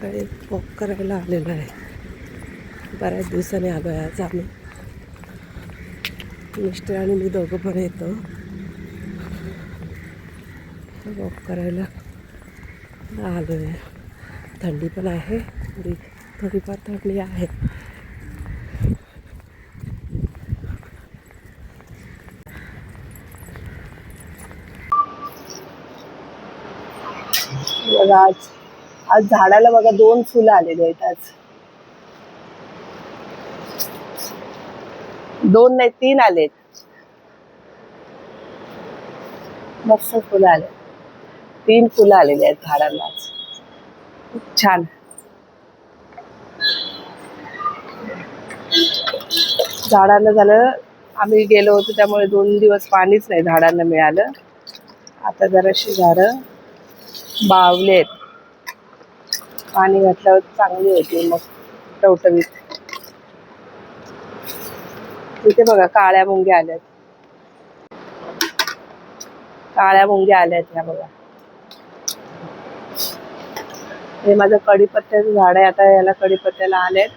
सकाळी वॉक करायला आलेलो आहे. बऱ्याच दिवसांनी आलो आहे आज आम्ही. मिस्टर आणि मी दोघं पण येतो. वॉक करायला आलो आहे थंडी पण आहे. थोडी थोडीफार थंडी आहे. आज आज झाडाला बघा दोन फुलं आलेली आहेत आज. दोन नाही तीन आलेत. मस्त फुलं आले. तीन फुलं आलेली आहेत झाडांना आज. खूप छान. झाडांना झालं आम्ही गेलो होतो त्यामुळे दोन दिवस पाणीच नाही झाडांना मिळालं. आता जराशी झाडं बावलेत पाणी घातल्यावर चांगली होती मग टवटवीत. तिथे बघा काळ्या मुंग्या आल्यात काळ्या मुंग्या आल्यात ह्या बघा. हे माझं कडीपत्त्याचं झाड आहे आता याला कडीपत्त्याला आलेत.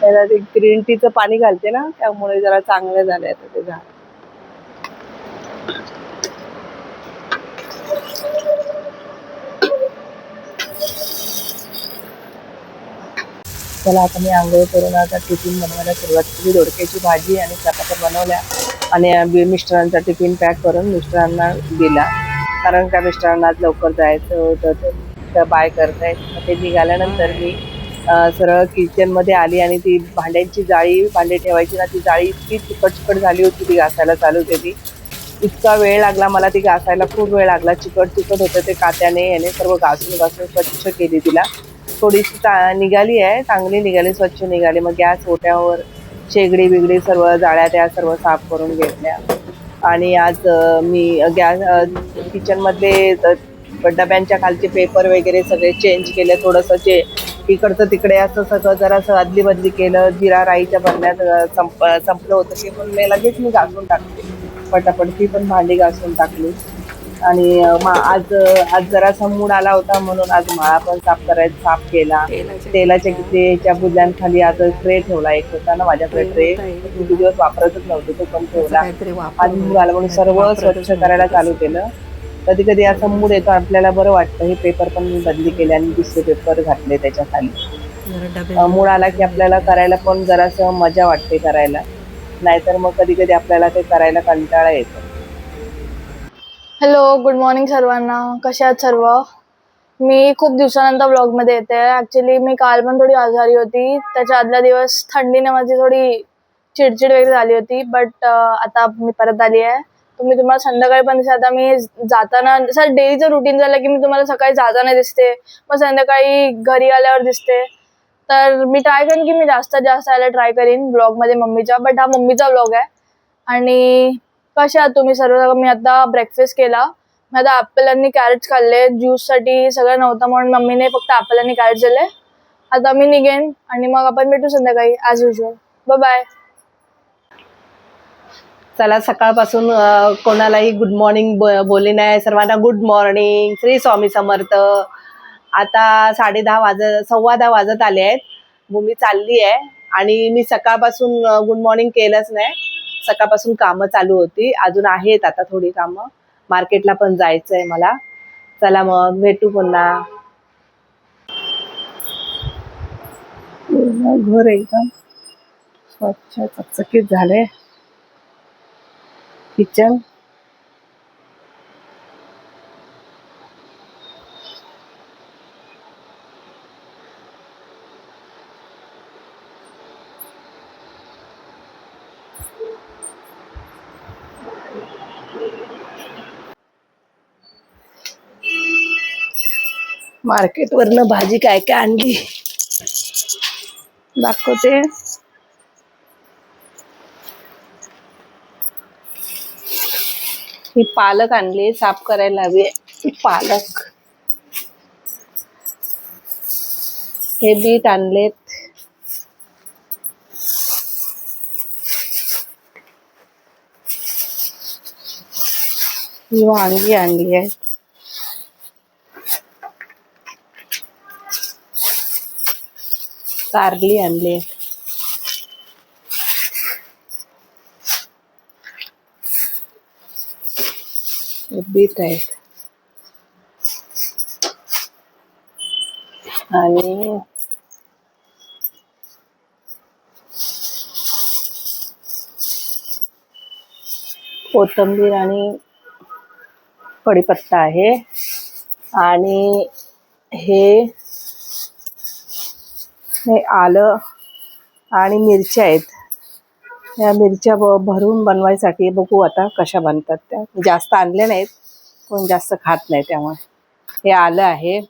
त्याला ते ग्रीन टीचं पाणी घालते ना त्यामुळे जरा चांगले झाले आता ते झाड. चला आता मी आंघोळ करून आता टिफिन बनवायला सुरुवात केली. दोडक्याची भाजी आणि चपात्या बनवल्या आणि मिस्टरांचा टिफिन पॅक करून मिस्टरांना दिला. कारण का मिस्टरांना आज लवकर जायचं होतं तर बाय करतायत. ते निघाल्यानंतर मी सरळ किचनमध्ये आली आणि ती भांड्यांची जाळी भांडे ठेवायची ना ती जाळी इतकी चिकट चिकट झाली होती ती घासायला चालू केली. इतका वेळ लागला मला ती घासायला खूप वेळ लागला. चिकट चिकट होतं ते कात्याने याने सर्व घासून घासून स्वच्छ केली तिला. थोडीशी निघाली आहे चांगली निघाली स्वच्छ निघाली. मग गॅस ओट्यावर शेगडी बिगडी सर्व जाळ्या त्या सर्व साफ करून घेतल्या. आणि आज मी गॅस किचनमधले डब्यांच्या खालचे पेपर वगैरे सगळे चेंज केले. थोडंसं चे इकडचं तिकडे असं सगळं जरासं अदली बदली केलं. जिरा राईच्या भरण्यात संप संपलं होतं ते पण मी लगेच मी घासून टाकते. पटापट ती पण भांडी घासून टाकली. आणि आज आज जरासा मूड आला होता म्हणून आज माळा पण साफ करायचा साफ केला. तेलाचे तेलाच्या कितीच्या बुद्यांखाली आज ट्रे ठेवला एक होता ना माझ्याकडे ट्रे. किती दिवस वापरतच नव्हते तो पण ठेवला. आज मूड आला म्हणून सर्व स्वच्छ करायला चालू केलं. कधी कधी असा मूड येतो आपल्याला बरं वाटतं हे पेपर पण मी बदली केले आणि दुसरे पेपर घातले त्याच्याखाली मूड आला की आपल्याला करायला पण जरासं मजा वाटते करायला. नाहीतर मग कधी कधी आपल्याला ते करायला कंटाळा येतो. हॅलो गुड मॉर्निंग सर्वांना. कसे आहात सर्व? मी खूप दिवसानंतर ब्लॉगमध्ये येते. ॲक्च्युली मी काल पण थोडी आजारी होती. त्याच्या आदल्या दिवस थंडीने माझी थोडी चिडचिड वगैरे झाली होती. बट आता मी परत आली आहे. तुम्ही तुम्हाला संध्याकाळी पण दिसते. आता मी जाताना सर डेलीचं रुटीन झालं की मी तुम्हाला सकाळी जाताना दिसते. मग संध्याकाळी घरी आल्यावर दिसते. तर मी ट्राय करेन की मी जास्तीत जास्त यायला ट्राय करीन ब्लॉगमध्ये मम्मीच्या बट हा मम्मीचा ब्लॉग आहे. आणि कसे आहात तुम्ही सर्व? मी आता ब्रेकफास्ट केला. मी आता ॲपल आणि कॅरेट्स खाल्ले ज्यूससाठी सगळं नव्हतं म्हणून मम्मीने फक्त ॲपल आणि कॅरेट्स दिले. आता मी निघेन आणि मग आपण भेटू संध्याकाळी ॲज युजल बाय चला सकाळपासून कोणालाही गुड मॉर्निंग बोली नाही. सर्वांना गुड मॉर्निंग श्री स्वामी समर्थ. आता साडे दहा वाज सव्वा दहा वाजत आले आहेत. भूमी चालली आहे. आणि मी सकाळपासून गुड मॉर्निंग केलंच नाही. सकाळपासून कामं चालू होती. अजून आहेत आता थोडी कामं. मार्केटला पण जायचं आहे मला. चला मग भेटू पुन्हा. घर एकदम स्वच्छ चकचकीत झाले किचन मार्केट वरनं भाजी काय काय आणली? ही पालक आणली, साफ़ करायला हवी. पालक. हे बीट आणलेत. ही वांगी आणली आहेत. कारली आणली. बीट आहेत. आणि कोथिंबीर आणि कढीपत्ता आहे. आणि हे हे आलं आणि मिरच्या आहेत. या मिरच्या ब भरून बनवायसाठी बघू आता कशा बनतात त्या. जास्त आणल्या नाहीत कोण जास्त खात नाही त्यामुळे. हे आलं आहे.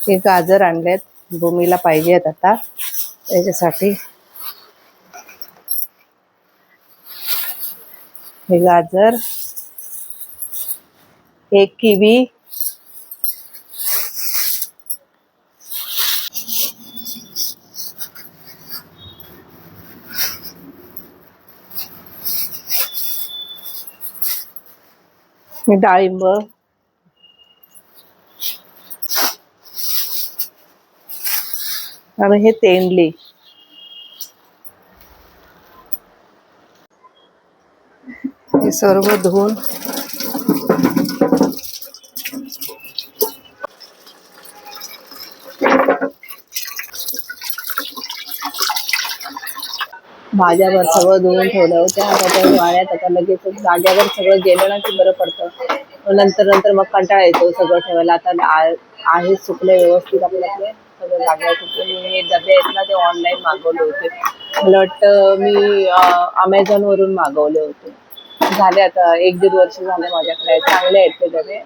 हे गाजर आणलेत. भूमीला पाहिजेत आता. त्याच्यासाठी हे गाजर हे किवी डाळिंब आणि हे तेंडली. सर्व धुवून. भाज्यावर सगळं धुवून ठेवलं होतं. आता त्या वाळ्यात आता लगेच जाग्यावर सगळं गेलं ना की बरं पडतं. नंतर नंतर मग कंटाळा येतो सगळं ठेवायला. आता आहे सुकले व्यवस्थित आपल्याकडे सगळं जाग्यावर सुकलं मी हे डबे आहेत ना ते ऑनलाईन मागवले होते. मला वाटतं मी अमेझॉनवरून मागवले होते. झाले आता एक दीड वर्ष झाले माझ्याकडे चांगले आहेत ते डबे.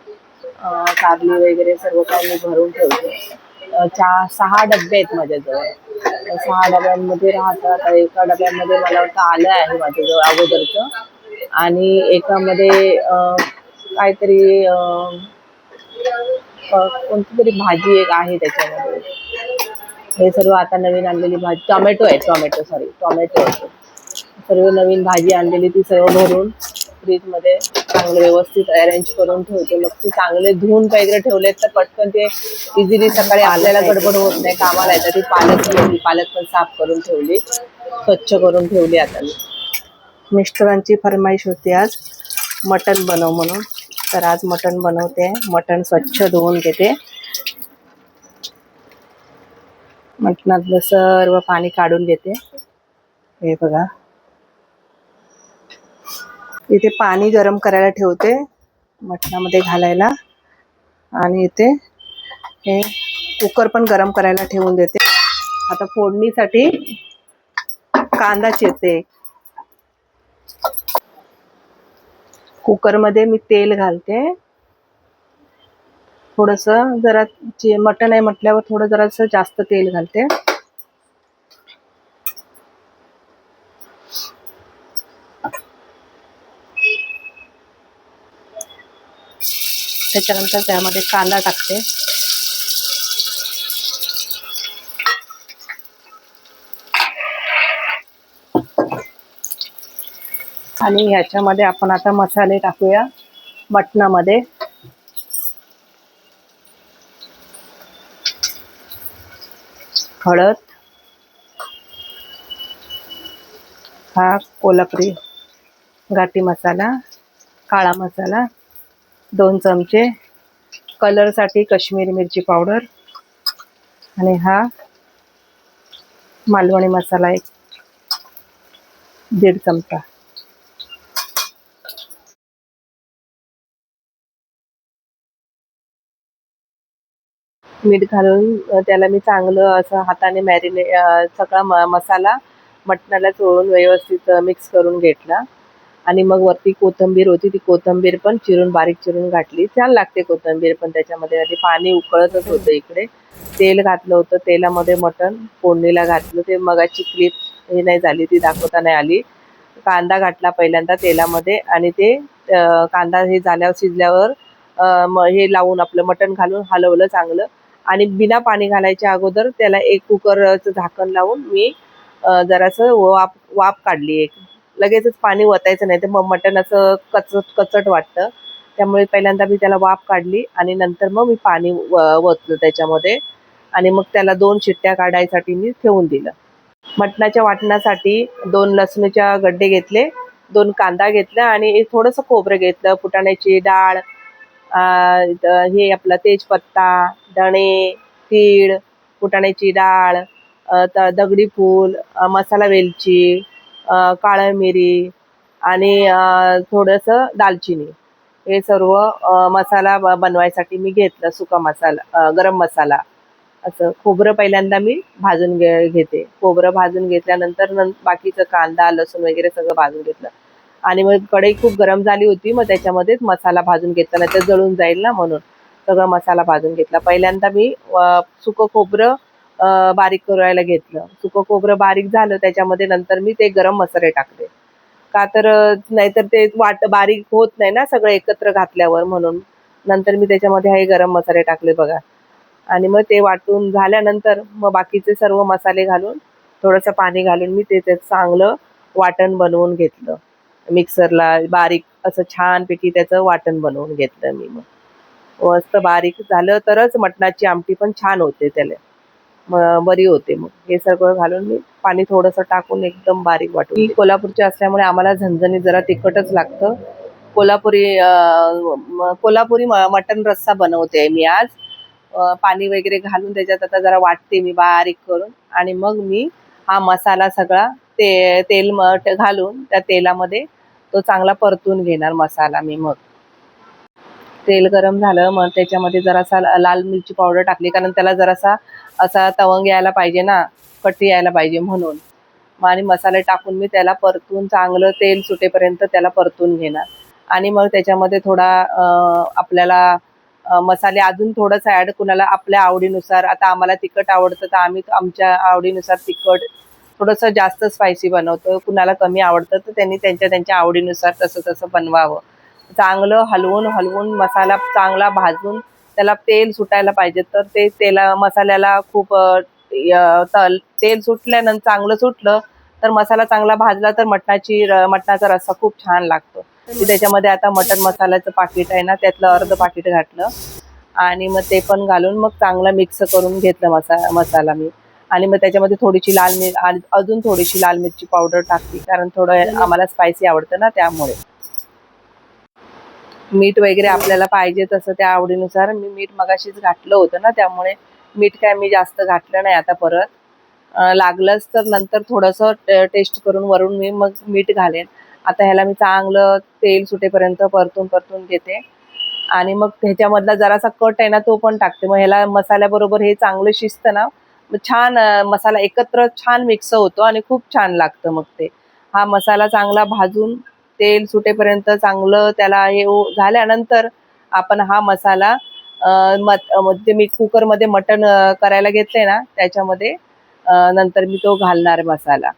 कारली वगैरे सर्व काही मी भरून ठेवते. अं, चा सहा डबे आहेत माझ्याजवळ. सहा डब्यांमध्ये राहतात. आता एका डब्यामध्ये मला वाटतं आलं आहे माझ्याजवळ अगोदरचं. आणि एकामध्ये काहीतरी कोणती तरी भाजी एक आहे त्याच्यामध्ये. हे सर्व आता नवीन आणलेली भाजी. टोमॅटो आहे टोमॅटो सॉरी टोमॅटो आहे सर्व नवीन भाजी आणलेली ती सर्व भरून फ्रीजमध्ये चांगलं व्यवस्थित अरेंज करून ठेवते. मग ती चांगले धुवून वगैरे ठेवलेत तर पटकन ते इझिली सकाळी आपल्याला गडबड होत नाही कामाला येतं. ती पालक ठेवली पालक पण साफ करून ठेवली. स्वच्छ करून ठेवली आता मी. मिस्टरांची फरमाईश होती आज मटण बनव म्हणून. तर आज मटण बनवते. मटण स्वच्छ धुवून घेते. मटणातलं सर्व पाणी काढून घेते. हे बघा. इथे पाणी गरम करायला ठेवते मटणामध्ये घालायला. आणि इथे हे कुकर पण गरम करायला ठेवून देते. आता फोडणीसाठी कांदा चेते कुकरमध्ये मी तेल घालते. थोडंसं जरा जे मटण आहे म्हटल्यावर थोडं जरासं जास्त तेल घालते. त्याच्यानंतर त्यामध्ये कांदा टाकते. आणि ह्याच्यामध्ये आपण आता मसाले टाकूया मटणामध्ये. हळद. हा कोल्हापुरी घाटी मसाला काळा मसाला. दोन चमचे. कलरसाठी कश्मीरी मिरची पावडर. आणि हा मालवणी मसाला एक दीड चमचा. मीठ घालून त्याला मी चांगलं असं हाताने मॅरिने सगळा म मसाला मटणाला चोळून व्यवस्थित मिक्स करून घेतला. आणि मग वरती कोथिंबीर होती ती कोथिंबीर पण चिरून बारीक चिरून घातली. छान लागते कोथिंबीर पण त्याच्यामध्ये. आधी पाणी उकळतच होतं इकडे. तेल घातलं होतं. तेलामध्ये मटण फोडणीला घातलं. ते मगाची क्लिप हे नाही झाली ती दाखवता नाही आली. कांदा घातला पहिल्यांदा तेलामध्ये आणि ते कांदा हे झाल्यावर शिजल्यावर म- हे लावून आपलं मटण घालून हलवलं चांगलं. आणि बिना पाणी घालायच्या अगोदर त्याला एक कुकरचं झाकण लावून मी जरासं वाफ वाफ काढली एक. लगेचच पाणी ओतायचं नाही. तर मग मटण असं कचट कचट वाटतं. त्यामुळे पहिल्यांदा मी त्याला वाफ काढली आणि नंतर मग मी पाणी व- ओतलं त्याच्यामध्ये. आणि मग त्याला दोन शिट्ट्या काढायसाठी मी ठेवून दिलं. मटणाच्या वाटण्यासाठी दोन लसणीच्या गड्डे घेतले दोन कांदा घेतला आणि थोडंसं खोबरं घेतलं फुटाण्याची डाळ हे आपला तेजपत्ता धणे तीळ फुटाण्याची डाळ दगडी फूल मसाला वेलची काळं मिरी आणि थोडंसं दालचिनी. हे सर्व मसाला ब- बनवायसाठी मी घेतलं सुका मसाला गरम मसाला. असं खोबरं पहिल्यांदा मी भाजून घे घेते. खोबरं भाजून घेतल्यानंतर नं बाकीचं कांदा लसूण वगैरे सगळं भाजून घेतलं. आणि मग कढई खूप गरम झाली होती मग त्याच्यामध्येच मसाला भाजून घेतला नाही तर जळून जाईल ना म्हणून. सगळं मसाला भाजून घेतला. पहिल्यांदा मी सुकं खोबरं बारीक करायला घेतलं. सुकं खोबरं बारीक झालं त्याच्यामध्ये नंतर मी ते गरम मसाले टाकले. का तर नाहीतर ते वाट बारीक होत नाही ना सगळं एकत्र घातल्यावर म्हणून. नंतर मी त्याच्यामध्ये हे गरम मसाले टाकले बघा. आणि मग ते वाटून झाल्यानंतर मग बाकीचे सर्व मसाले घालून थोडंसं पाणी घालून मी ते चांगलं वाटण बनवून घेतलं. मिक्सरला बारीक असं छानपैकी त्याचं वाटण बनवून घेतलं मी मग. मस्त बारीक झालं तरच मटणाची आमटी पण छान होते त्याला. बरी होते मग. हे सगळं घालून मी पाणी थोडंसं टाकून एकदम बारीक वाटून मी कोल्हापूरचे असल्यामुळे आम्हाला झणझणीत जरा तिखटच लागतं. कोल्हापुरी कोल्हापुरी म- मटण रस्सा बनवते मी आज. पाणी वगैरे घालून त्याच्यात आता जरा वाटते मी बारीक करून. आणि मग मी हा मसाला सगळा ते तेल म- घालून त्या तेलामध्ये तो चांगला परतून घेणार मसाला मी मग. तेल गरम झालं मग त्याच्यामध्ये जरासा लाल मिरची पावडर टाकली. कारण त्याला जरासा असा तवंग यायला पाहिजे ना कट्टी यायला पाहिजे म्हणून. मग आणि मसाले टाकून मी त्याला परतून चांगलं तेल सुटेपर्यंत त्याला परतून घेणार. आणि मग त्याच्यामध्ये थोडा आपल्याला मसाले अजून थोडंसं ॲड कुणाला आपल्या आवडीनुसार आता आम्हाला तिखट आवडतं तर आम्ही आमच्या आवडीनुसार तिखट थोडंसं जास्त स्पायसी बनवतो. कुणाला कमी आवडतं तर त्यांनी त्यांच्या त्यांच्या आवडीनुसार तसं तसं बनवावं. चांगलं हलवून हलवून मसाला चांगला भाजून त्याला तेल सुटायला पाहिजे. तर ते तेला मसाल्याला खूप तल तेल सुटल्यानंतर चांगलं सुटलं तर मसाला चांगला भाजला तर मटणाची र- मटणाचा रस्सा खूप छान लागतो. त्याच्यामध्ये आता मटण मसाल्याचं पाकिट आहे ना त्यातलं अर्ध पाकिट घातलं. आणि मग ते पण घालून मग चांगलं मिक्स करून घेतलं मसा मसाला मी. आणि मग त्याच्यामध्ये थोडीशी लाल मिर अजून थोडीशी लाल मिरची पावडर टाकली कारण थोडं आम्हाला स्पायसी आवडतं ना त्यामुळे. मीठ वगैरे आपल्याला पाहिजे तसं त्या आवडीनुसार मी मीठ मगाशीच घातलं होतं ना त्यामुळे मीठ काय मी जास्त घातलं नाही आता परत. लागलंच तर नंतर थोडंसं टेस्ट करून वरून मी मग मीठ घालेन. आता ह्याला मी चांगलं तेल सुटेपर्यंत परतून परतून घेते. आणि मग ह्याच्यामधला जरासा कट आहे ना तो पण टाकते. मग ह्याला मसाल्याबरोबर हे चांगलं शिजतं ना मग छान मसाला एकत्र छान मिक्स होतो आणि खूप छान लागतं मग ते. हा मसाला चांगला भाजून तेल सुटेपर्यंत चांगलं त्याला हे हो, झाल्यानंतर आपण हा मसाला मत म्हणजे मी कुकरमध्ये मटण करायला घेतले ना त्याच्यामध्ये नंतर मी तो घालणार मसाला.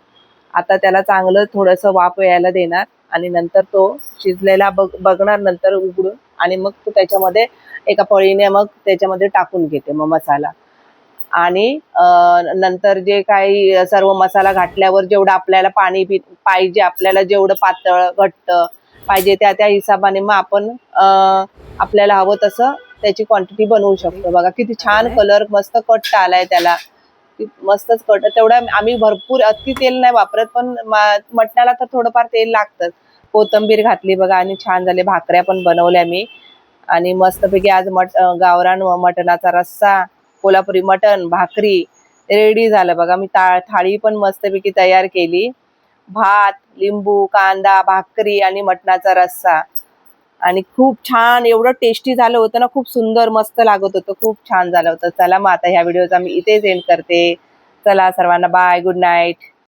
आता त्याला चांगलं थोडंसं वाफ यायला देणार आणि नंतर तो शिजलेला बघ बघणार नंतर उघडून आणि मग तो त्याच्यामध्ये एका पळीने मग त्याच्यामध्ये टाकून घेते मग मसाला. आणि नंतर जे काही सर्व मसाला घातल्यावर जेवढं आपल्याला पाणी पी पाहिजे आपल्याला जेवढं पातळ घट्ट पाहिजे त्या त्या हिशोबाने मग आपण आपल्याला हवं तसं त्याची क्वांटिटी बनवू शकतो. बघा किती छान कलर मस्त कट आलाय त्याला. मस्तच कट तेवढा आम्ही भरपूर अति तेल नाही वापरत पण मा- मटणाला तर थोडंफार तेल लागतंच. कोथंबीर घातली बघा आणि छान झाले. भाकऱ्या पण बनवल्या मी. आणि मस्तपैकी आज मट गावरान मटणाचा रस्सा कोल्हापुरी मटण भाकरी रेडी झालं. बघा मी ता थाळी पण मस्तपैकी तयार केली. भात लिंबू कांदा भाकरी आणि मटणाचा रस्सा. आणि खूप छान एवढं टेस्टी झालं होतं ना खूप सुंदर मस्त लागत होतं. खूप छान झालं होतं. चला मग आता ह्या व्हिडिओचा मी इथेच एंड करते. चला सर्वांना बाय गुड नाईट